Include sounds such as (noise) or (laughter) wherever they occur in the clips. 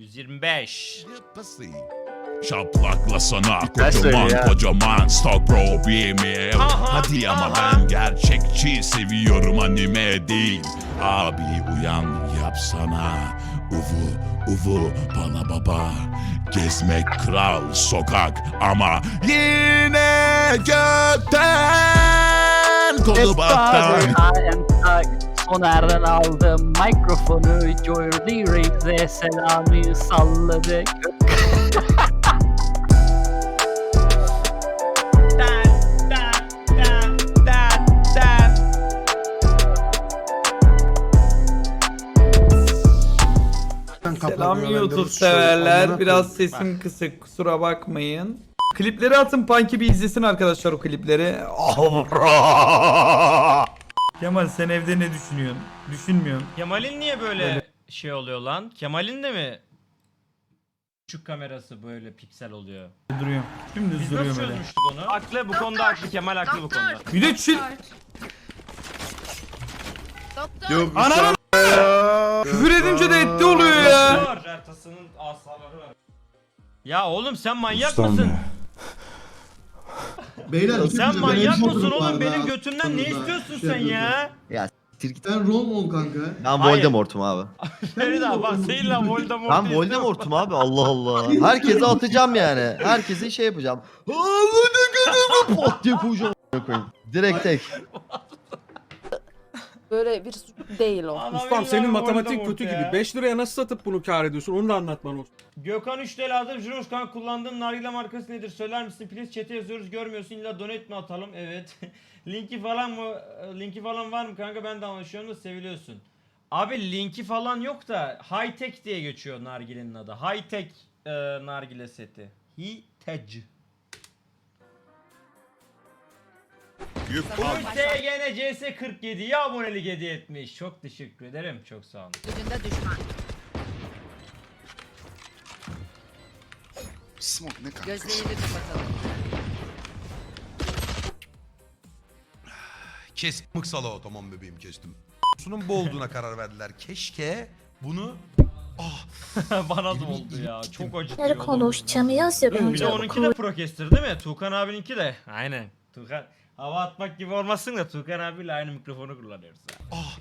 125. Şaplakla sana kocaman kocaman Stock bro BMF Hadi ama aha. ben gerçekçi seviyorum anime değil. Abi uyan yapsana. Uvu uvu bana baba. Gezmek kral sokak ama Yine gökten Kolu battan Soner'den aldım mikrofonu Jordi Reis'e selamı dan. Selam YouTube severler. Biraz sesim kısık kusura bakmayın. Klipleri atın Punky bir izlesin arkadaşlar o klipleri. Kemal sen evde ne düşünüyorsun? Düşünmüyorsun. Kemal'in niye böyle Böyle. şey oluyor lan? Kemal'in de mi küçük kamerası böyle piksel oluyor? Duruyor. Dümdüz Biz duruyor nasıl çözmüştük onu? Haklı bu konuda haklı Kemal haklı bu konuda. Bir de çil... Yok Ananı Küfür edince de etti oluyor ya. Var, Ertas'ın asaları var. Ya oğlum sen manyak mısın? Beyler Sen manyak mısın oğlum? Benim götümden ne Şey istiyorsun sen yapıyorsun. ya? Ben rol mol kanka. Ben Hayır. Voldemort'um abi. (laughs) Ferit abi bak senin lan Voldemort. Ben Voldemort'um abi Allah Allah. Herkese atacağım yani. Herkese şey yapacağım. Ağzını gözümü pot diye koyacağım. Direkt tek. Böyle bir suç değil o. Ustam senin matematik kötü gibi. 5 liraya nasıl satıp bunu kar ediyorsun? Onu da anlat bana. Gökhan 3 TL aldım. Jiroşkan kullandığın nargile markası nedir? Söyler misin? Please chat'e yazıyoruz. Görmüyorsun. İlla donate mi atalım? Evet. (laughs) linki falan mı? Linki falan var mı kanka? Ben de anlaşıyorum da seviliyorsun. Abi linki falan yok da high tech diye geçiyor nargilenin adı. High tech e, nargile seti. High tech. Umut TGN CS47 ya abonelik hediye etmiş. Çok teşekkür ederim. Çok sağ olun. Ucunda düşman. Smoke ne kanka? Gözlerini kapatalım. Kes o tamam bebeğim kestim. Sunun bu olduğuna karar verdiler. Keşke bunu (laughs) Bana da oldu ya. Çok acıtıyor. Bunları oğlum. konuşacağımız ya Bir de bence. onunki de prokester değil mi? Tuğkan abininki de. Aynen. Tuğkan hava atmak gibi olmasın da Tuğkan abiyle aynı mikrofonu kullanıyoruz. ha. ah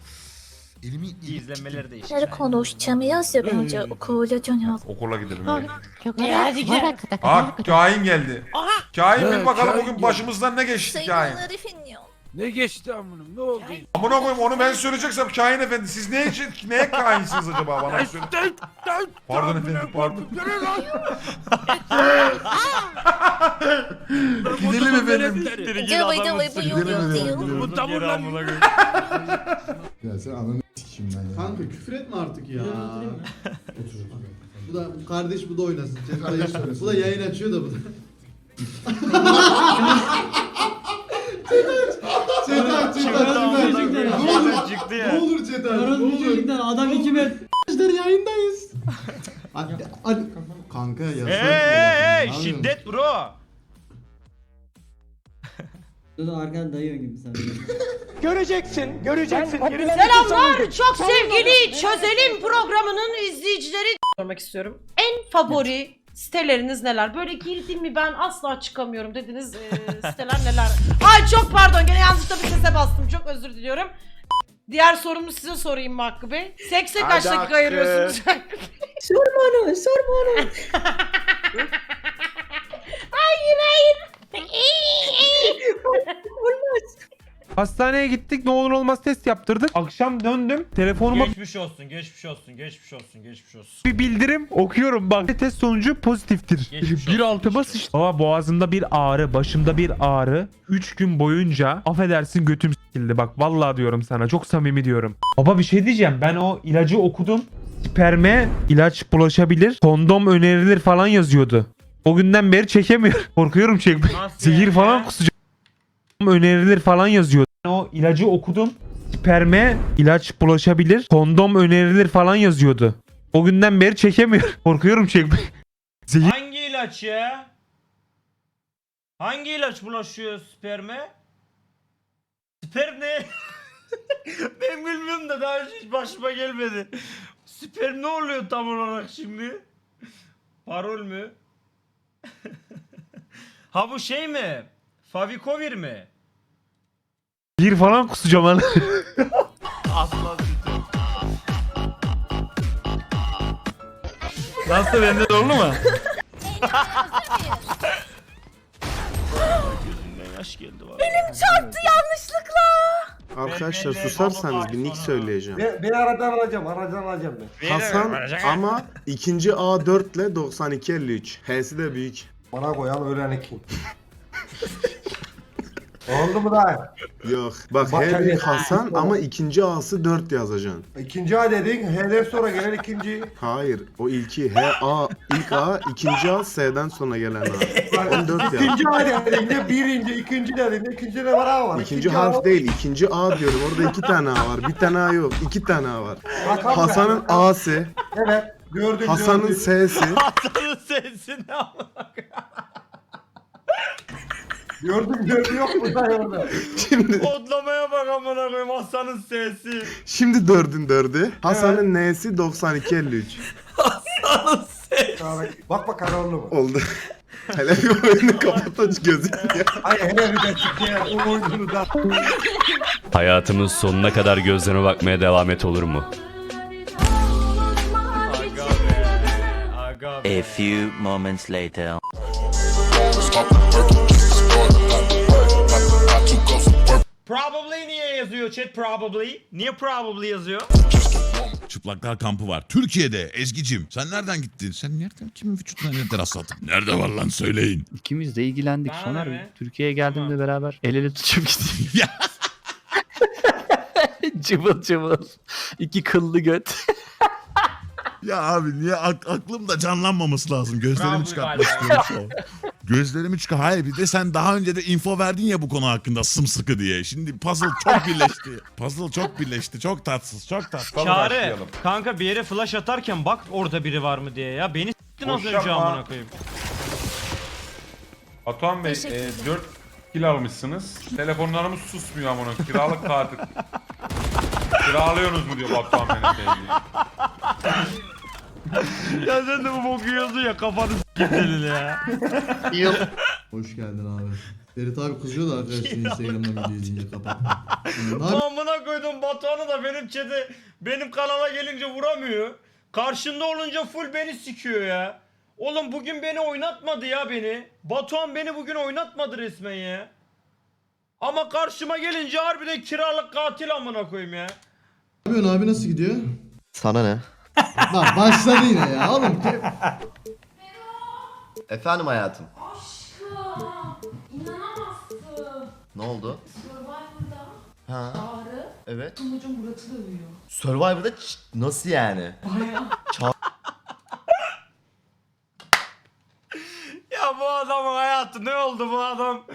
elimi İyi ilip izlenmeleri de işte. Bunları konuşacağımız ya bence. Konuşacağımız. Okula gidelim. Hadi gel. Ha kain geldi. Kain bir bakalım bugün başımızdan ne geçti kain. Ne geçti amınım? Ne oldu? Amına koyayım onu ben söyleyeceksem kain efendi. Siz neye, için- neye kainsiniz acaba bana söyle. Pardon efendim pardon. (laughs) Gidelim efendim. Bu tavırlar Ya sen ananı sikeyim ben ya. Kanka küfür etme artık ya. Otur. Bu da bu kardeş bu da oynasın. (laughs) bu da yayın açıyor da bu da. (laughs) Chat aç, chat aç, chat aç. Ne olur, Çıktı ne ya. olur chat aç. Ne olur. Adam iki met. Arkadaşlar yayındayız. Hadi, hadi. Kanka yasak. Hey şiddet bro. Arkadan dayıyor gibi sen. Selamlar çok sevgili Çözelim programının izleyicileri. Sormak istiyorum. En favori siteleriniz neler? Böyle girdim mi ben asla çıkamıyorum dediniz e, siteler neler? (laughs) Ay çok pardon gene yanlışlıkla bir sese bastım çok özür diliyorum. Diğer sorumu size sorayım mı Hakkı Bey? Sekse kaç Hadi dakika Hakkı. ayırıyorsunuz? (laughs) Sorma onu, sorma onu. hayır hayır. Hastaneye gittik ne olur olmaz test yaptırdık. Akşam döndüm telefonuma Geçmiş olsun geçmiş olsun geçmiş olsun geçmiş olsun. bir bildirim okuyorum bak test sonucu pozitiftir. Geçmiş bir olsun, altıma geçmiş sıçtı. Baba boğazımda bir ağrı başımda bir ağrı. 3 gün boyunca affedersin götüm sikildi bak vallahi diyorum sana çok samimi diyorum. Baba bir şey diyeceğim ben o ilacı okudum. Sperme ilaç bulaşabilir. Kondom önerilir falan yazıyordu. O günden beri çekemiyorum. (laughs) Korkuyorum. Nasıl Zehir yani falan ya? kusacağım. Önerilir falan yazıyordu. Ben o ilacı okudum. Sperme ilaç bulaşabilir. Kondom önerilir falan yazıyordu. O günden beri çekemiyorum. (laughs) Korkuyorum çekmeye. Zehir Hangi ilaç ya? Hangi ilaç bulaşıyor sperme? Sperm ne? (laughs) ben bilmiyorum da daha önce hiç başıma gelmedi. Sperm ne oluyor tam olarak şimdi? Parol mü? (laughs) ha bu şey mi? Favikovir mi? Bir falan kusacağım lan. (laughs) Aslan sütü. Nasıl bende doğru mu? Gözümden yaş geldi var. Arkadaşlar Ben- ben- susarsanız ben- bir nick söyleyeceğim. Ben aradan alacağım, aradan alacağım ben. Hasan ama ikinci A 4 ile 9253. H'si de büyük. Bana koyan öğren kim? (laughs) Oldu mu daha? Yok. Bak Bak H tabii. büyük Hasan ama ikinci A'sı 4 yazacaksın. İkinci A dedin, H'den sonra gelen ikinci. Hayır. O ilki H A ilk A ikinci A S'den sonra gelen A. 14 yaz. İkinci A dediğinde birinci, ikinci dediğinde ikinci de var A var. İkinci A harf var. değil. ikinci A diyorum. Orada iki tane A var. Bir tane A yok. iki tane A var. Hasan'ın. A'sı. Evet, gördüm Hasan'ın gördüm. S'si. Hasan'ın sesi ne Gördüm gördüm yok mu da orada? Şimdi Kodlamaya bak amına koyayım Hasan'ın sesi. şimdi dördün dördü. Hasan'ın N'si 9253. Bak bak kararlı mı? Oldu. Hele bir oyunu kapat aç gözünü ya. Ay hele bir de çıkıyor. O oyunu da. Hayatımın sonuna kadar gözlerine bakmaya devam et olur mu? Aga be. Aga be. few moments later. Probably niye yazıyor chat probably? Niye probably yazıyor? Çıplaklar kampı var. Türkiye'de Ezgi'cim. Sen nereden gittin? Sen nereden kimin vücuduna nerede rastladın? Nerede var lan söyleyin. İkimiz de ilgilendik. Bana Soner ne? Türkiye'ye geldiğimde Tamam. beraber el ele tutuşup gittik. Ya. (laughs) cıvıl cıvıl. İki kıllı göt. Ya abi niye ak- aklımda canlanmaması lazım. Gözlerimi Bravo çıkartmak galiba. istiyorum şu an. (laughs) Gözlerimi çıkar. Hayır bir de sen daha önce de info verdin ya bu konu hakkında sımsıkı diye. Şimdi puzzle çok birleşti. (laughs) puzzle çok birleşti. Çok tatsız. Çok tatsız. Çağrı kanka bir yere flash atarken bak orada biri var mı diye ya. Beni s**tin az Boş önce yapma. amına koyayım. Batuhan Bey Teşekkür ederim. 4 kil almışsınız. Telefonlarımız susmuyor amına. Kiralık katil. (laughs) Kiralıyorsunuz mu diyor Batuhan sevgili. ya sen de bu boku yiyorsun ya kafanı senin ya. Hoş geldin abi. Ferit abi kızıyor da arkadaşlar (laughs) Instagram'da video izleyince. Yani ne amına koydum Batuhan'ı da benim chat'e benim kanala gelince vuramıyor. Karşında olunca full beni sikiyor ya. Oğlum bugün beni oynatmadı ya beni. Batuhan beni bugün oynatmadı resmen ya. Ama karşıma gelince harbiden kiralık katil amına koyayım ya. yapıyorsun abi nasıl gidiyor? Sana ne? Bak başladı yine ya oğlum. Efendim hayatım. Ne oldu? Ha. Evet. Sonucun Murat'ı dövüyor. Survivor'da ç- nasıl yani? (laughs) Ya bu adamın hayatı ne oldu bu adam?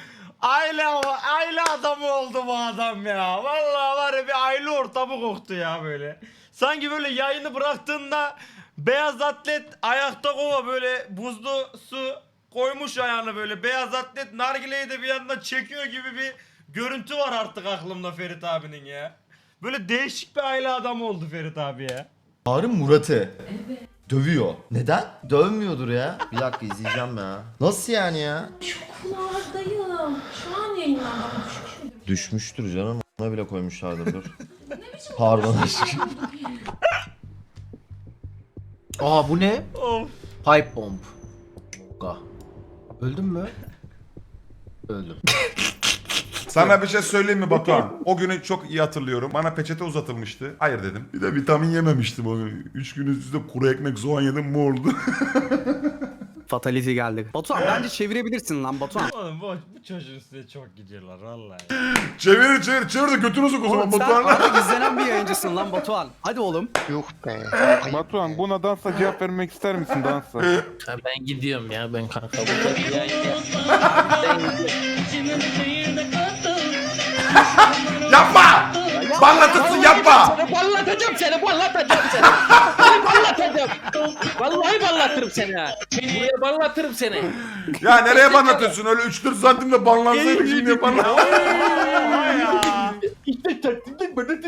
Aile aile adamı oldu bu adam ya. Vallahi var ya bir aile ortamı koktu ya böyle. Sanki böyle yayını bıraktığında beyaz atlet ayakta kova böyle buzlu su koymuş ayağını böyle. Beyaz atlet nargileyi de bir yandan çekiyor gibi bir görüntü var artık aklımda Ferit abinin ya. Böyle değişik bir aile adamı oldu Ferit abi ya. Çağrı Murat'ı. Dövüyor. Neden? Dövmüyordur ya. Bir dakika izleyeceğim ya. Nasıl yani ya? Kullardayım. Şu an yayınlandım. Düşmüştür canım. Ona bile koymuşlardır dur. Pardon aşkım. Aa bu ne? Of. Pipe bomb. Öldün mü? Öldüm. Sana bir şey söyleyeyim mi Batuhan? (laughs) O günü çok iyi hatırlıyorum. Bana peçete uzatılmıştı. Hayır dedim. Bir de vitamin yememiştim o gün. Üç gün üst üste kuru ekmek soğan yedim mor oldu. (laughs) Fatality geldi. Batuhan bence çevirebilirsin lan Batuhan. Oğlum bu, bu çocuğun size çok gidiyorlar vallahi. çevir çevir çevir de götünü sok o zaman Batuhan. gizlenen bir yayıncısın lan Batuhan. Hadi oğlum. Batuhan buna dansa cevap vermek ister misin dansa? ben gidiyorum ya ben kanka. (laughs) Yapma! Banlatırsın yapma! Ballatacağım seni, ballatacağım seni. Seni ballatacağım. Vallahi ballatırım seni ha. Buraya ballatırım seni. Ya nereye banlatıyorsun? Öyle 3-4 santimle banlansaydık şimdi (laughs) ya. İşte taktiklik bana